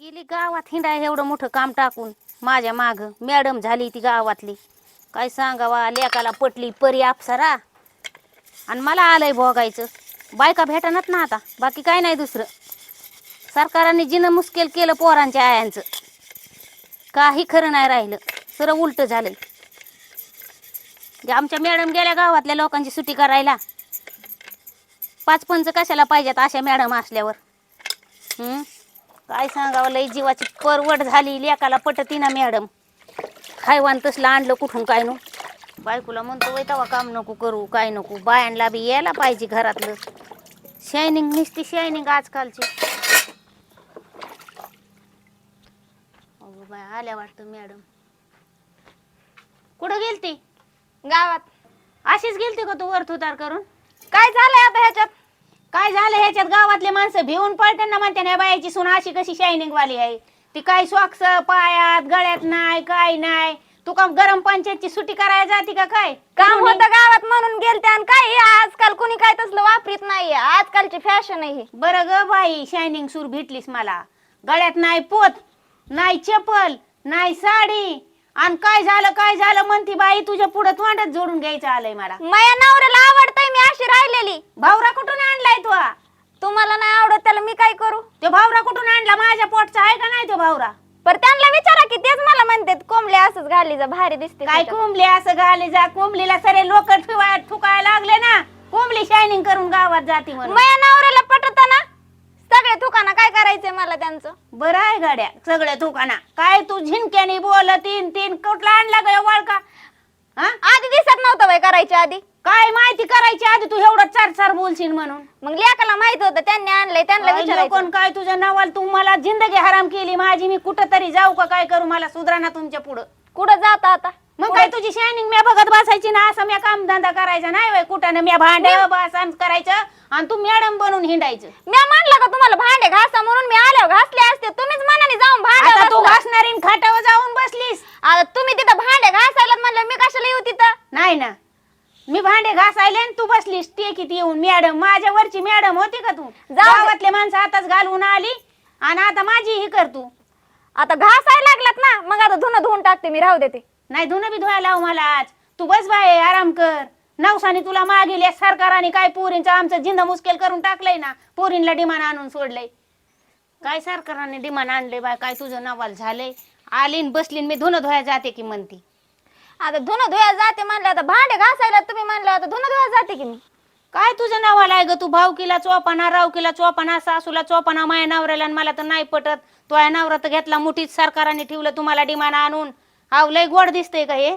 गेली गावात हिंडाय एवढं मोठं काम टाकून. माझ्या माग मॅडम झाली ती गावातली. काय सांगावा लेकाला पटली परी अप्सरा. आणि मला आलंय भोगायचं. बायका भेटणार ना आता बाकी काय नाही दुसरं. सरकारने जिनं मुश्किल केलं पोरांच्या आयांचं. काही खरं नाही राहिलं सरळ उलट झालंय. जे आमच्या मॅडम गेल्या गावातल्या लोकांची सुट्टी करायला. पाच पंच कशाला पाहिजेत अशा मॅडम असल्यावर? हम्म काय सांगावं लई जीवाची परवड झाली लेकाला पटती ना मॅडम. हैवान तसलं आणलं कुठून काय नु? बायकोला म्हणतो वय तेव्हा काम नको करू काय नको. बायांना बी यायला पाहिजे घरातलं. शायनिंग निसती शायनिंग आजकालची. अगो बाय आल्या वाटतं मॅडम. कुठं गेलती? गावात. अशीच गेलती का तू वर उतार करून? काय झालंय आता ह्याच्यात? काय झालं ह्याच्यात? गावातले माणसं भिवून पडते ना म्हणते ना बायाची सून अशी कशी शायनिंग वाली आहे? ती काय सॉक्स पायात गळ्यात नाही काय नाही. तू का गरम पंचायतची सुट्टी करायला जाती का काय? काम? होतं गावात म्हणून गेलते आणि काय हे? आजकाल कुणी काय तसलं वापरीत नाहीये. आजकालची फॅशन आहे ही. बरं ग बाई शायनिंग सूर भेटलीस मला. गळ्यात नाही पोत नाही चप्पल नाही साडी. आणि काय झालं काय झालं म्हणती बाई तुझ्या पुढे तोंडच जोडून घ्यायचं आलंय मला. माझ्या नवऱ्याला आवडतंय अशी राहिलेली. भावरा कुठून आणलाय तू? हा? तुम्हाला नाही आवडत त्याला मी काय करू? तो भावरा कुठून आणला? माझ्या पोटचा आहे का नाही तो भावरा? पर त्यांना विचारा की तेच मला म्हणतात कोंबले असंच घाली जा भारी दिसते काय त्याच्यात. कोंबली असं घाले जा? कोंबलीला सरे लोक ठुकाय ठुकायला लागले ना. कोंबली शायनिंग करून गावात जाती म्हणून. माझ्या नवऱ्याला पटत ना? सगळे दुकानं काय करायचंय मला त्यांचं? बरं आहे गाड्या सगळ्या दुकाना काय तू झिनक्याने बोल तीन तीन कुठला आणला ग वळका? हा? आधी दिसत नव्हतं बाई करायच्या आधी. काय माहिती करायची आधी? तू एवढं चार चार बोलशील म्हणून. मग लेकाला माहीत होतं त्यांनी आणलंय त्यांना विचारायचं. कोण काय तुझ्या नावाला? तू मला जिंदगी हराम केली माझी मी कुठं तरी जाऊ का काय करू? मला सुधराना तुमच्या पुढं. कुठं जाता आता? मग काय तुझी शायनिंग मी बघत बसायची ना? असं मी काम धंदा करायचा नाही वय कुठं ना? मी भांडे बसान करायचं आणि तू मॅडम बनून हिंडायचं. मी म्हणलं का तुम्हाला भांडे घासा म्हणून? मी आल्यावर घासले असते. तुम्हीच मनाने जाऊन आता भांडे तू घासणारी खाटावर जाऊन बसलीस. तुम्ही तिथं भांडे घासायला म्हणलं मी कशाला येऊ तिथं? नाही ना. मी भांडे घासायले आणि तू बसलीस. टेकीत येऊन मॅडम? माझ्या वरची मॅडम होती का तू. गावातले माणसं आताच घालून आली आणि आता माझी ही कर तू. आता घासायला लागलात ना मग आता धुणं धुवून टाकते मी राहू देते नाही धुणं बी धुवायला लाव मला आज. तू बस बाय आराम कर. नवसाने तुला मागील या सरकाराने काय पोरींचं आमचं जिंद मुश्किल करून टाकलंय ना पोरींला डिमांड आणून सोडलंय. काय सरकाराने डिमांड आणलंय बाय काय तुझं नवाल झालंय? आलीन बसलीन मी धुणं धुवायला जाते की म्हणती. आता धुणं धुया जाते म्हणलं आता भांडे घासायला तुम्ही म्हणलं आता धुणं धुया जाते की मी? काय तुझं नावाला आहे ग? तू भावकीला चोपाना रावकीला चोपाना सासूला चोपाना माया नवऱ्याला आणि मला तर नाही पटत. तो या नवरा तर घेतला मुठीत सरकाराने ठेवलं तुम्हाला डिमांड आणून. हाव लय गोड दिसतंय का हे?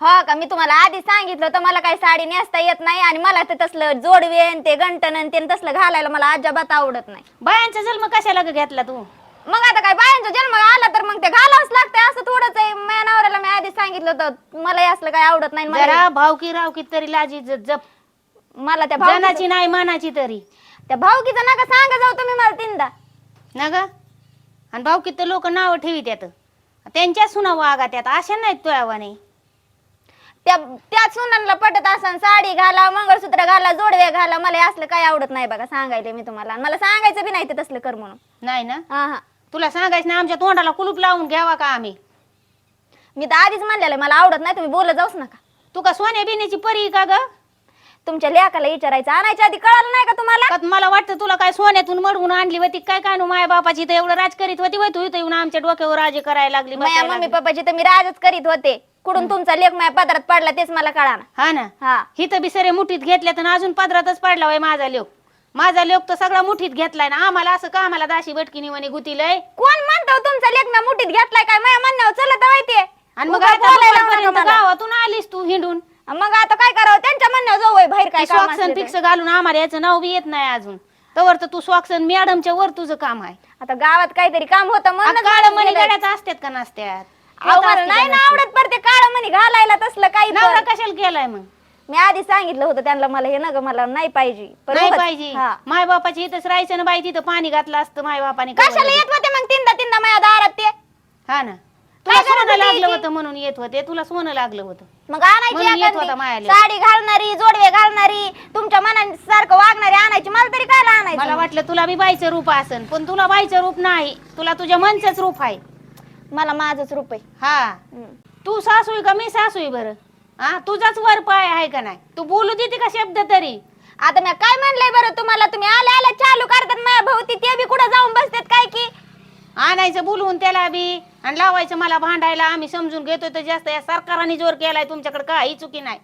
हो का? मी तुम्हाला आधी सांगितलं तर मला काही साडी नेसता येत नाही आणि मला ते तसलं जोडवेन ते गंटन आणि ते तसलं घालायला मला अजिबात आवडत नाही. बायांचा जन्म कशाला ग घेतला तू? मग आता काय बायांचा जन्म आला तर मग ते घालावंच लागतंय. असं थोडंच आहे. माझ्या नवऱ्याला मी आधी सांगितलं होतं. मला हे असलं काय आवडत नाही. मला जरा भावकी रावकी तरी लाजी ज- जप. मला त्या जनाची नाही मानाची तरी. त्या भाऊकीचं नका सांगा जाऊ तुम्ही मला तीनदा. ना ग? आणि भावकीत तर लोक नाव ठेवी त्यात त्यांच्या सुना वागा त्यात. अशा नाहीत तो आवाने त्या त्या सुनांना पटत असन. साडी घाला मंगळसूत्र घाला जोडवे घाला. मला हे असलं काय आवडत नाही बघा. सांगायले मी तुम्हाला. आणि मला सांगायचं बी नाही ते तसलं कर म्हणून. नाही ना? हा हा. तुला सांगायचं ना आमच्या तोंडाला कुलूप लावून घ्यावा का आम्ही? मी तर आधीच म्हणलेलं आहे, मला आवडत नाही तुम्ही बोलत जाऊच नका. तू का सोन्या बिन्याची परी का ग? तुमच्या लेकाला विचारायचं आणायच्या आधी कळालं नाही का तुम्हाला? का मला वाटतं तुला काय सोन्यातून मडवून आणली होती काय काय माया बापाची तर एवढं राज करीत होती होय तू इथं येऊन आमच्या डोक्यावर राजे करायला लागली माझ्या बसायला मम्मी लागली. पप्पाची तर मी राजच करीत होते. कुठून तुमचा लेख माझ्या पदरात पडला तेच मला कळाना हा ना? हा. हिथं बिसरे मुठीत घेतल्या तर अजून पदरातच पडला वय माझा लोक माझा लोक तर सगळा मुठीत घेतलाय ना आम्हाला असं का आम्हाला दाशी बटकी निवानी गुतीलय कोण म्हणतो तुमचा लेख मी मुठीत घेतलाय काय माझ्या म्हणण्यावर चलत माहितीये आणि मग उगाच आता बोलायला. गावातून आलीस तू हिंडून मग आता काय करावं त्यांच्या म्हणण्यावर जाऊ होय बाहेर काय काम स्वाक्सन असले फिक्स. घालून आम्हाला याचं नाव बी येत नाही अजून तवर तर तू स्वाक्सन मॅडमच्या वर तुझं काम आहे आता गावात काहीतरी काम होतं म्हणूनच काळ मणी गेलंय. गड्यात असतात का नसत्यात अहो, मला नाही का ना? आवडत पर ते काळ म्हणे घालायला तसलं काही पण. नवरा कशाला केलाय मग मी आधी सांगितलं होतं त्यांना मला हे ना ग मला नाही पाहिजे. पण नाही उगाच- पाहिजे. हा. माय बापाची इथंच राहायचं ना बाई तिथं पाणी घातलं असतं माय बापाने कशाला येत होते मग तीनदा तीनदा माझ्या दारात ते. हा ना. तुला गरज सोनं होती लागलं याची? होतं म्हणून येत होते तुला सोनं लागलं होतं. मग आणायची म्हणून येत होता एखादी मायाला. साडी घालणारी जोडवे घालणारी तुमच्या मनासारखं वागणारी आणायची मला तरी काय आणायचं? मला वाटलं तुला बी बाईचं रूप असन पण तुला बाईचं रूप नाही तुला तुझ्या मनचंच रूप आहे. मला माझंच रुपये हा. तू सासू आहे का मी सासू आहे बरं? हा तुझाच वर पाय आहे का नाही? तू बोलू देते का शब्द तरी? आता मी काय म्हणलंय बरं तुम्हाला? तुम्ही आल्या आल्या चालू करतात माझ्या भोवती. ते बी कुठं जाऊन बसतात काय की? आणायचं बोलवून त्याला बी आणि लावायचं मला भांडायला. आम्ही समजून घेतोय तर जास्त या सरकारने जोर केलाय तुमच्याकडे काही चुकी नाही.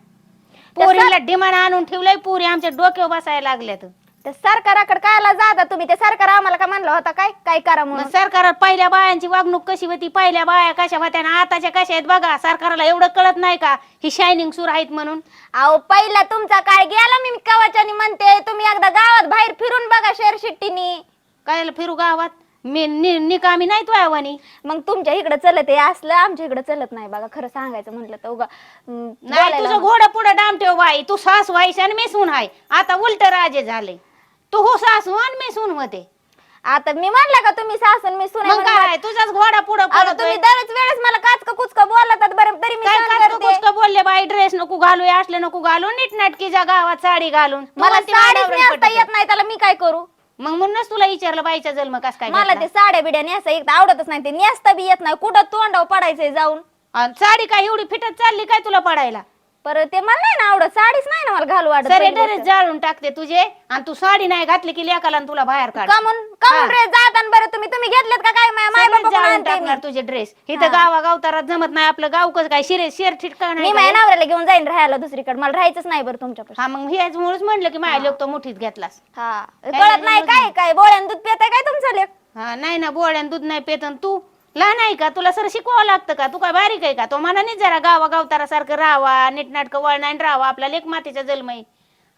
पोरीला डिमांड आणून ठेवलंय पुरी. आमच्या डोक्यावर बसायला लागल्यात. त्या सरकाराकडे कायला जाता तुम्ही? ते सरकार आम्हाला का म्हणलं होता काय? काय करा मग म्हणून? सरकार पहिल्या बायांची वागणूक कशी होती? पहिल्या बाया कशा होत्या आणि आताच्या कशा आहेत बघा? सरकारला एवढं कळत नाही का? ही शायनिंग सूर आहेत म्हणून. अहो पहिला तुमचा काळ गेला मी कवचानी म्हणते तुम्ही एकदा गावात बाहेर फिरून बघा शेर शिट्टीनी काय फिरू गावात? मी नि- निकामी नाही तो वाणी मग तुमच्या इकडे चलत आहे असलं? आमच्या इकडे चलत नाही बघा. खरं सांगायचं म्हटलं तर उगा नाही तुझं घोडं पुढं डाम ठेव बाई. तू सास व्हायची आणि मी सून आहे. आता उलट राजे झाले. तू हो सासू आणि मी सून होते. आता मी म्हणलं का तुम्ही सासून मी सुने मग काय तुझाच घोडा पुढं पळतोय तुम्ही दरच वेळेस मला काचक कुचक बोलतात बरं तरी मी काय सहन करते. बोलले बाई? ड्रेस नको घालू हे असले नको घालू नीट नाटकीच्या गावात साडी घालून. तू मला म्हणते मला साडीच नवऱ्याला नेसता पटतं. येत नाही त्याला मी काय करू? मग म्हणूनच तुला विचारलं बाईचा जन्म कस काय मला ते साड्या बिड्या नेसा एक तर आवडतच नाही ते नेसता बी येत नाही. कुठं तोंडाव पडायचंय जाऊन? आणि साडी काय एवढी फिटत चालली काय तुला पडायला? परत ते मला नाही ना आवडत. साडीच नाही ना मला घालू वाटत सरे पहिली ड्रेस गोष्ट. जाळून टाकते तुझे. आणि तू साडी नाही घातली की लेकाला आणि तुला बाहेर काढ कमून कमून ड्रेस जाताना बरं तुम्ही तुम्ही घेतलेत का काय? माय माय बाबा जाळून आणते मी. टाकणार तुझे ड्रेस. इथं गावा गावतारात जमत नाही आपलं. गाव कसं काय? शिरे शेर ठिटका मी नाही माझ्या का? नवऱ्याला घेऊन जाईन राहायला दुसरीकडे. मला राहायचंच नाही बरं तुमच्यापाशी. हा मग हेच मुळेच म्हणलं की माझ्या लोक तो मुठीत घेतलास. हा. कळत नाही काय काय? बोळ्यान दूध पिताय काय तुमचं लेख हा नाही ना बोळ्यान दूध नाही पेतन तू? लहान आहे का? तुला सर शिकवावं लागतं का? तू काय बारीक आहे का? तो मनानेच जरा गावा गावतारासारखं राहावा नीटनाटकं वळणाने राहावा आपला लेख मातीचा जन्म आहे.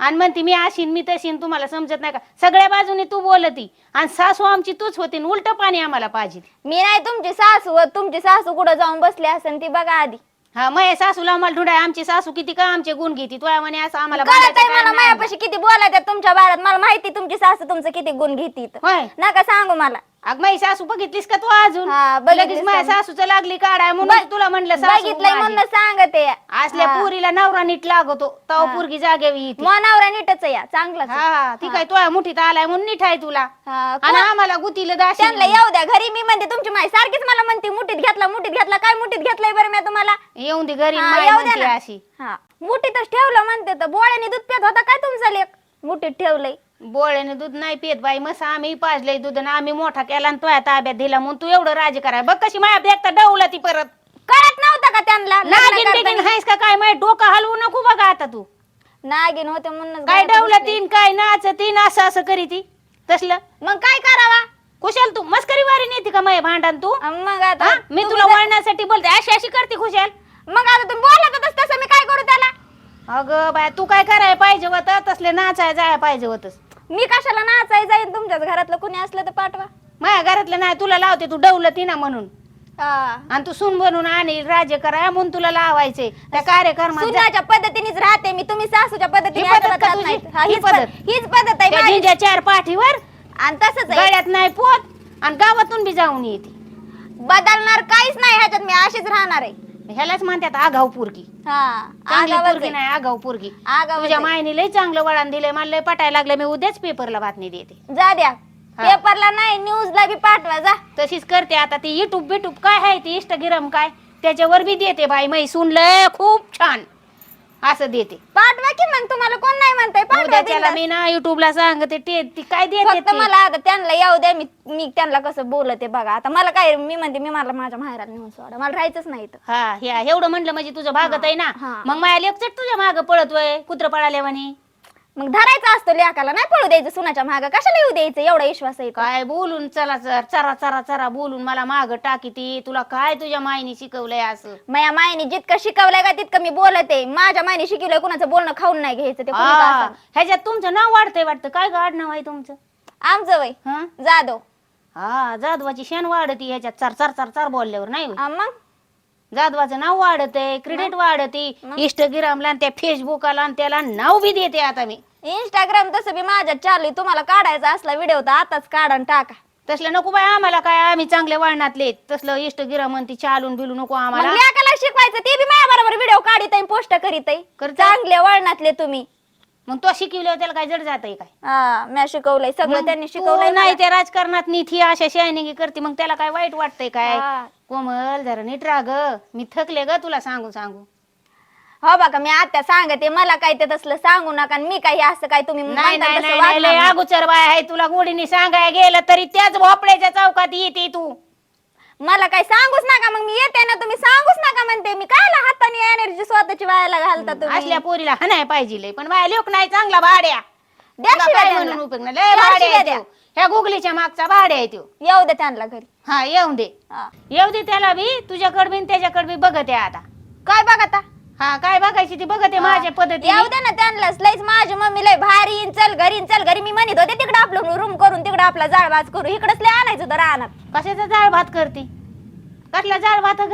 आणि म्हणते मी अशीन मी तशीन तुम्हाला समजत नाही का? सगळ्या बाजूने तू बोलती आणि सासू आमची तूच होती उलट पाणी आम्हाला पाहिजे. मी नाही तुमची सासू व तुमची सासू कुठं जाऊन बसली असेल ती बघा आधी. हा मय सासूला आम्हाला ढुंढाय आमची सासू किती का आमचे गुण घेते? तुला म्हणे असं आम्हाला कळत आहे मला नाही. मायापाशी किती बोलायच्यात तुमच्या बाळात. मला माहिती तुमची सासू तुमचं किती गुण घेते इथं. होय. नका सांगू मला. अग माझी सासू बघितलीस का तू अजून? हा, बघितलीस लगेच माझ्या का? सासूचं लागली काढाय म्हणून तुला म्हणलं सासू बघितलंय माझी. म्हणून सांगते. असल्या पुरीला नवरा नीट लागतो तवा पुरगी जागेवी येते. मनावरा नीटच आहे या चांगलाच आहे. हा हा ती काय तुझ्या मुठीत आलाय म्हणून नीट आहे तुला. हा, आणि कोण- आम्हाला गुतीला दाशी त्यांना येऊ द्या घरी मी म्हणते तुमची माय सारखीच मला म्हणते मुठीत घेतला मुठीत घेतला काय मुठीत घेतलंय बरं मी तुम्हाला? येऊन दे घरी हा, माय येऊ द्या म्हणते ना. अशी. हा मुठीतच ठेवलं म्हणते तर बोळ्याने दूध पित होता काय तुमचा लेख? मुठीत ठेवलंय. बोळ्याने दूध नाही पित बाई मस आम्ही पाजलंय दूध आणि आम्ही मोठा केला आणि तुझ्या ताब्यात दिला. म्हणून तू एवढं राज कराय बघ कशी माया देखता डवला ती परत. कळत नव्हतं का त्यांना? लग्न नागिन करताना? बिगिन हायस का काय? माय डोकं हलवू नको बघा आता तू. नागिन होते म्हणून काय डवला तीन काय नाच तीन असं असं करी ती. तसलं. मग काय करावा? खुशाल तू. मस्करी वारी नेते का माय भांडण तू? अं, मग आता हा? मी तुम्ही तुला जर- वळण्यासाठी बोलते. अशी अशी करते खुशाल. मग आता तुम्ही बोलत होतास तसं मी काय करू त्याला? अगं बाय तू काय करायला पाहिजे होत? तसले नाचाय जायला पाहिजे होतस. मी कशाला नाचाय जाईन तुमच्याच घरातलं कुणी असलं तर पाठवा माझ्या घरातलं नाही तुला लावते तू डवलं ती ना म्हणून हा. आणि तू सून बनून आणि राज्य करा म्हणून तुला लावायचे त्या कार्यक्रमात जा. सुनाच्या पद्धतीनेच राहते मी तुम्ही सासूच्या पद्धतीने ही पद्धत तुझी? नाहीत. हा, ही हीच पद्धत? पद्धत हीच पद्धत आहे त्या माझी. झिंज्या चार पाठीवर आणि तसंच आहे गळ्यात नाही पोत आणि गावातून बी जाऊन येते बदलणार काहीच नाही ह्याच्यात मी अशीच राहणार आहे ह्यालाच म्हणतात आगाव पुरगी हा चांगली आगावच पुरगी आहे. नाही आगाव पुरगी आगावच तुझ्या आहे. मायने लय चांगलं वळण दिलंय मला लय पटायला लागलं मी उद्याच पेपरला बातमी देते जा द्या हा. पेपरला नाही न्यूजला बी पाठवा जा तशीच करते आता ती युट्यूब बिटूब काय आहे ती इंस्टाग्राम काय त्याच्यावर बी देते बाई मै सुनलंय खूप छान असं देते पाठवा की मग तुम्हाला कोण नाही म्हणताय पाठवा बिनधास्त. मी ना युट्यूबला सांगते ते ती काय देते फक्त ती. मला आता त्यांना येऊ द्या मी मी त्यांना कसं बोलते बघा आता मला काय मी म्हणते मी मला माझ्या माहेराला नेऊन सोडा मला राहायचंच नाही इथं. हा ह्या एवढं म्हणलं म्हणजे तुझं भागत आहे ना हा. मग माझ्या लेपचट तुझ्या माग पळतोय कुत्र पळाल्यावानी मग धरायचं असतं लेकाला नाही पळू द्यायचं सुनाच्या माग. कशाला येऊ द्यायचं? एवढा विश्वास आहे का? काय बोलून चला चर चरा चरा चरा बोलून मला माग टाकी ती. तुला काय तुझ्या मायनी शिकवलंय असं? माझ्या मायने जितकं शिकवलंय का तितकं मी बोलते. माझ्या मायने शिकवलंय कुणाचं बोलणं खाऊन नाही घ्यायचं ते कुणी का असेना. ह्याच्यात तुमचं नाव वाढतंय वाटतं. काय गाड नाव आहे तुमचं? आमचं वय? हा? जाधव. हा जाधवाची शेण वाढती ह्याच्यात. चर चर चर चर बोलल्यावर नाही? होय. मग? जाधवाचं नाव वाढतंय क्रेडिट वाढते इंस्टाग्रामला आणि त्या फेसबुकला आणि त्याला नाव बी देते आता मी. इंस्टाग्राम तसं बी माझ्यात चालू आहे. तुम्हाला काढायचा असला व्हिडिओ तर आताच काढा आणि टाका. तसलं नको बाय आम्हाला काय आम्ही चांगले वळणातले. तसलं इष्ट गिरा म्हणती चालून बिलू नको मग आम्हाला लेकाला शिकवायचं ते बी माझ्या बरोबर व्हिडिओ काढित पोस्ट करीत. करते. चांगले वळणातले तुम्ही. मग तो शिकवल्यावर त्याला काय जड जात काय? हा मी शिकवलंय सगळं त्यांनी तू शिकवलंय नाही. त्या राजकारणात नीती अशा शायनिंग करते मग त्याला काय वाईट वाटतंय काय? हा. कोमल? जरा नीट राग मी थकले ग तुला सांगू सांगू हो बघा मी आता सांगते मला काय ते तसलं सांगू नका आणि मी काही असं काय तुम्ही नाही म्हणता नाही तसं नाही, वागणार नाही लय नाही. अगोचर बाय आहे तुला गोडीने सांगाय गेलं तरी त्याच भोपळ्याच्या चौकात येते तू मला काय सांगूच नका मग मी येते ना तुम्ही सांगूच नका म्हणते मी कायला हाताने एनर्जी स्वतःची वायाला घालता तुम्ही असल्या पोरीला हाणाय पाहिजे लय. पण बाय लोक नाही चांगला भाड्या द्या तुला शिव्या काय त्यांना. म्हणून उपयोग नाही लय चार भाड्या शिव्या आहे द्या. त्यो. ह्या गुगलीच्या मागचा भाड्या आहे त्यो. येऊ दे त्यांना घरी. हा येऊन दे. हा. येऊ दे त्याला बी तुझ्याकडे बी त्याच्याकडे बी बघते आता. काय बघ आता हा काय बघायची ती बघते माझ्या पद्धतीने. येऊ दे ना त्यांना लईच माझी मम्मी लय भारी येईन, चल घरी येईन, चल घरी. मी म्हणत होते तिकडे आपलं रूम करून तिकडे आपला जाळबाज करू. इकडेच लय आणायचं होतं रानात. कशाचा जाळ भात करते? कसला जाळ भात ग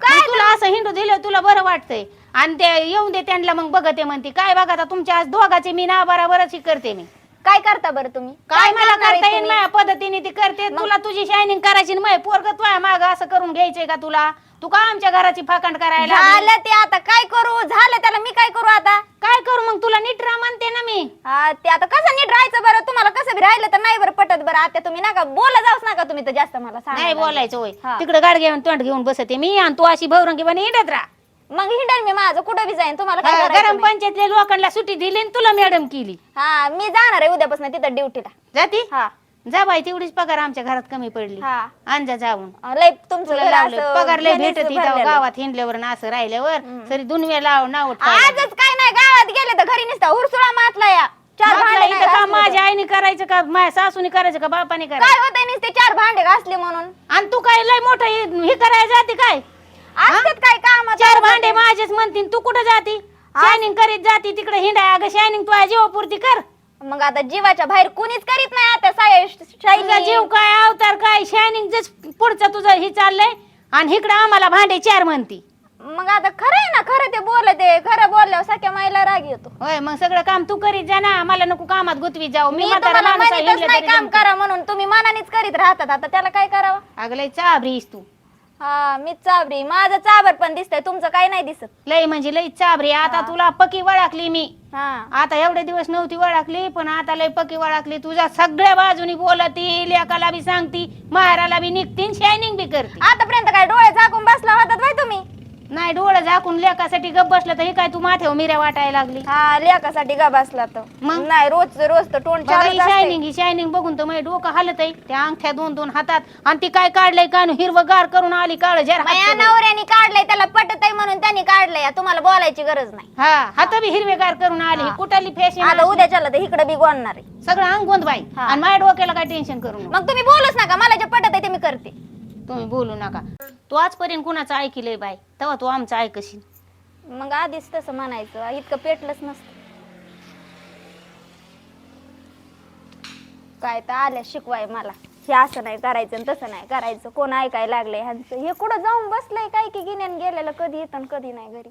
काय तुला असं हिंडू दिलं तुला बरं वाटतंय. आणि ते येऊन दे त्यांना मग बघते म्हणते. काय बघा आता तुमच्या आज दोघाचे मी ना बराबरच ही करते मी. काय करता बरं तुम्ही? काय मला करणार आहे करता येईल तुम्ही? माझ्या पद्धतीने ती करते. तुला तुझी शायनिंग करायची नाही पोरग तुझ्या माग असं करून घ्यायचंय का तुला? तू का आमच्या घराची फाकंड करायला लागली? झालं ते आता. काय करू? झालं त्याला. मी काय करू आता? काय करू मग? तुला नीट राहा म्हणते ना मी. हा ते आता कसं नीट राहायचं बरं? तुम्हाला कसं बी राहिलं तर नाही बरं पटत बरं. आता तुम्ही नका बोला जाऊच नका तुम्ही तर जास्त मला नाही बोलायचं होय. हा. तिकडे गाड घेऊन तोंड घेऊन बसते मी आणि तू अशी भवरंगी बने हिंडत राहा. मग हिंडल मी माझं कुठं बी जाईन तुम्हाला काय हा, करायचं गरम नाही. पंचायतल्या लोकांना सुट्टी दिली आणि तुला मॅडम केली. हा मी जाणार आहे उद्यापासून तिथं ड्युटीला जाती? हा. जा बाई तेवढीच पगार आमच्या घरात कमी पडली. हा. आणजा जाऊन. अं, लय तुमचं तुला घर लावलं. असं पगार लय भेटत भरलेलं. गावात हिंडल्यावर आणि असं राहिल्यावर तरी दुनिया लाव नाव आजच काय नाही गावात गेले तर घरी नसता हुरसुळा मातला या. चार भांडे नाही का घासले. माझ्या आईने करायचं का? माझ्या सासूने करायचं का? बापाने करायचं? काय होतंय नुसते चार भांडे घासले म्हणून? आणि तू काय लय मोठं हे हे करायला जाते काय? असतात काय काम चार भांडे माझेच म्हणतील तू कुठं जाती? शायनिंग करीत जाती तिकडे हिंडाय. अगं शायनिंग तुझ्या जीवापुरती कर. मग आता जीवाच्या बाहेर कुणीच करीत नाही आता तुझा साय जीव काय अवतार काय? शायनिंग जस पुढचं तुझं हे चाललंय आणि इकडं आम्हाला भांडे चार म्हणती. मग आता खरं आहे ना खरं ते बोलत आहे. खरं बोलल्यावर सख्या माईला राग येतो. होय मग सगळं काम तू करीत जा ना. मला नको कामात गुतवी जाऊ. मी मी म्हातारा तुम्हाला माणूस आहे, म्हणतच हिंडलं नाही तरी काम जमतं. करा म्हणून. तुम्ही मनानेच करीत राहतात. आता त्याला काय करावं? अगं लय चाबरीस तू. हा मी चाबरी माझं चाबर पण दिसतंय तुमचं काय नाही दिसत. लय म्हणजे लय चाबरी आता तुला पकी वळाकली मी. हा. आता एवढे दिवस नव्हती वळाकली पण आता लय पकी वळाकली तुझ्या सगळ्या बाजूनी बोलती लेकाला बी सांगती माहेराला बी निघती शायनिंग बी करते. आतापर्यंत काय डोळे झाकून बसला होतात बाई तुम्ही नाही डोळं झाकून लेकासाठी गप बसलं तर हे काय तू माथ्यावर मिऱ्या वाटायला लागली? हा लेकासाठी गा बसला तर मग? नाही रोज रोज तर तोंड बघा ही चालूच असतंय. शायनिंग ही शायनिंग बघून तर माझं डोकं हालत आहे त्या अंगठ्या दोन दोन हातात. आणि ती काय काढलंय का हिरवं गार करून आली काळ जरा नवऱ्याने काढलंय त्याला पटत आहे म्हणून त्यांनी काढलंय. तुम्हाला बोलायची गरज नाही. हा हात बी हिरवेगार करून आली. हा. कुठाली फॅशन आता उद्याच्याला तर इकडे बी गोणणार आहे. सगळं अंग गोंद बाई. हा. आणि माझ्या डोक्याला काय टेन्शन करू नको. मग तुम्ही बोलूच नका. मला जे पटत आहे ते मी करते. तुम्ही बोलू नका. तू आजपर्यंत कुणाचं ऐकलंय बाय तेव्हा तू आमचं ऐकशील. मग आधीच तसं म्हणायचं. इतकं पेटलंच नसतं. काय तर आल्या शिकवाय मला. हे असं नाही करायचं आणि तसं नाही करायचं. कोण ऐकायला लागलंय ह्यांचं? हे कुठं जाऊन बसलंय? काय की गिन्यान गेलेलं कधी येतं आणि कधी नाही घरी.